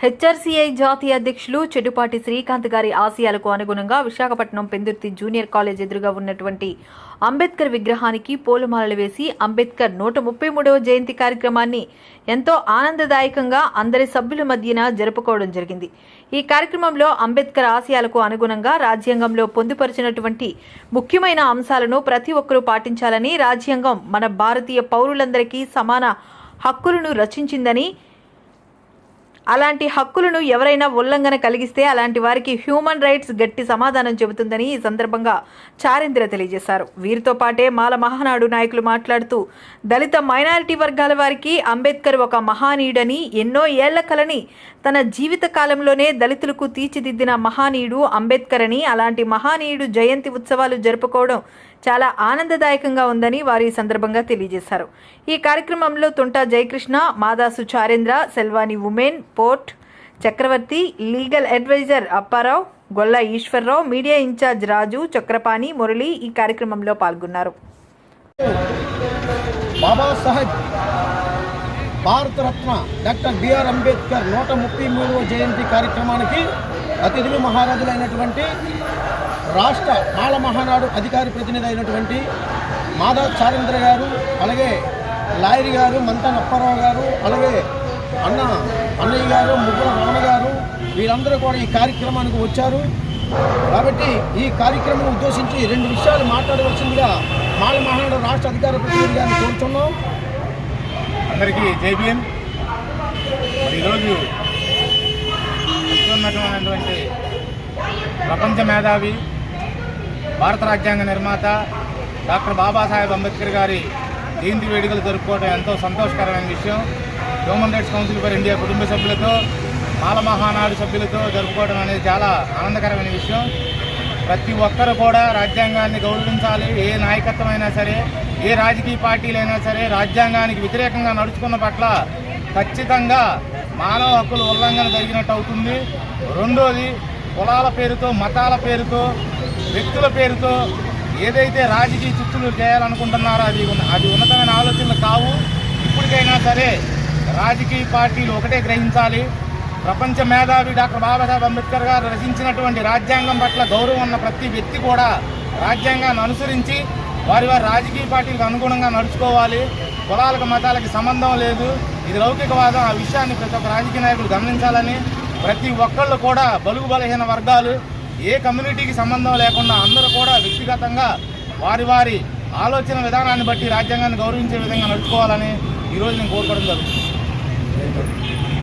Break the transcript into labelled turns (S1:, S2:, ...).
S1: హెచ్ఆర్సీఐ జాతీయ అధ్యక్షులు చెడుపాటి శ్రీకాంత్ గారి ఆశయాలకు అనుగుణంగా విశాఖపట్నం పెందుర్తి జూనియర్ కాలేజ్ ఎదురుగా ఉన్నటువంటి అంబేద్కర్ విగ్రహానికి పూలమాలలు వేసి అంబేద్కర్ నూట ముప్పై మూడవ జయంతి కార్యక్రమాన్ని ఎంతో ఆనందదాయకంగా అందరి సభ్యుల మధ్యన జరుపుకోవడం జరిగింది. ఈ కార్యక్రమంలో అంబేద్కర్ ఆశయాలకు అనుగుణంగా రాజ్యాంగంలో పొందుపరిచినటువంటి ముఖ్యమైన అంశాలను ప్రతి ఒక్కరూ పాటించాలని రాజ్యాంగం మన భారతీయ పౌరులందరికీ సమాన హక్కులను రచించిందని అలాంటి హక్కులను ఎవరైనా ఉల్లంఘన కలిగిస్తే అలాంటి వారికి హ్యూమన్ రైట్స్ గట్టి సమాధానం చెబుతుందని ఈ సందర్భంగా చారింద్ర తెలియజేశారు. వీరితో పాటే మాల మహానాడు నాయకులు మాట్లాడుతూ దళిత మైనారిటీ వర్గాల వారికి అంబేద్కర్ ఒక మహానీయుడని ఎన్నో ఏళ్ళ కలని తన జీవిత కాలంలోనే దళితులకు తీర్చిదిద్దిన మహానీయుడు అంబేద్కర్ అని అలాంటి మహానీయుడు జయంతి ఉత్సవాలు జరుపుకోవడం చాలా ఆనందదాయకంగా ఉందని వారు ఈ సందర్భంగా తెలియజేశారు. ఈ కార్యక్రమంలో Tunta Jayakrishna Madasu Charendra Selvani women port Chakravarthi legal advisor Apparao Golla Eswarrao media incharge Raju Chakrapani Murali ఈ కార్యక్రమంలో పాల్గొన్నారు.
S2: బాబాసాహెబ్ భారతరత్న డాక్టర్ బిఆర్ అంబేద్కర్ నూట ముప్పై మూడవ జయంతి కార్యక్రమానికి అతిథులు మహారాజులైనటువంటి రాష్ట్ర మాల మహానాడు అధికారి ప్రతినిధి అయినటువంటి మాధవ చారేంద్ర గారు అలాగే లాయరి గారు మంతన్ అప్పారావు గారు అలాగే అన్న అన్నయ్య గారు ముగ్గుల రమణ గారు వీరందరూ కూడా ఈ కార్యక్రమానికి వచ్చారు. కాబట్టి ఈ కార్యక్రమం ఉద్దేశించి రెండు విషయాలు మాట్లాడవలసిందిగా మాల మహానాడు రాష్ట్ర అధికార ప్రతినిధి గారిని కోరుతున్నాం
S3: అందరికీ జై ఈరోజు వస్తున్నటువంటి ప్రపంచ మేధావి భారత రాజ్యాంగ నిర్మాత డాక్టర్ బాబాసాహెబ్ అంబేద్కర్ గారి జయంతి వేడుకలు జరుపుకోవడం ఎంతో సంతోషకరమైన విషయం. Human rights council for India కుటుంబ సభ్యులతో మాల మహానాడు సభ్యులతో జరుపుకోవడం అనేది చాలా ఆనందకరమైన విషయం. ప్రతి ఒక్కరు కూడా రాజ్యాంగాన్ని గౌరవించాలి. ఏ నాయకత్వం అయినా సరే ఏ రాజకీయ పార్టీలైనా సరే రాజ్యాంగానికి వ్యతిరేకంగా నడుచుకున్న పట్ల ఖచ్చితంగా మానవ హక్కుల ఉల్లంఘన జరిగినట్టు అవుతుంది. రెండోది కులాల పేరుతో మతాల పేరుతో వ్యక్తుల పేరుతో ఏదైతే రాజకీయ చిత్తులు చేయాలనుకుంటున్నారో అది అది ఉన్నతమైన ఆలోచనలు కావు. ఇప్పటికైనా సరే రాజకీయ పార్టీలు ఒకటే గ్రహించాలి. ప్రపంచ మేధావి డాక్టర్ బాబాసాహెబ్ అంబేద్కర్ గారు రచించినటువంటి రాజ్యాంగం పట్ల గౌరవం ఉన్న ప్రతి వ్యక్తి కూడా రాజ్యాంగాన్ని అనుసరించి వారి వారి రాజకీయ పార్టీలకు అనుగుణంగా నడుచుకోవాలి. కులాలకు మతాలకి సంబంధం లేదు. ఇది లౌకికవాదం. ఆ విషయాన్ని ప్రతి ఒక్క రాజకీయ నాయకులు గమనించాలని ప్రతి ఒక్కళ్ళు కూడా బలుగు బలహీన వర్గాలు ఏ కమ్యూనిటీకి సంబంధం లేకుండా అందరూ కూడా వ్యక్తిగతంగా వారి వారి ఆలోచన విధానాన్ని బట్టి రాజ్యాంగాన్ని గౌరవించే విధంగా నడుచుకోవాలని ఈరోజు నేను కోరుకోవడం జరుగుతుంది. いいね。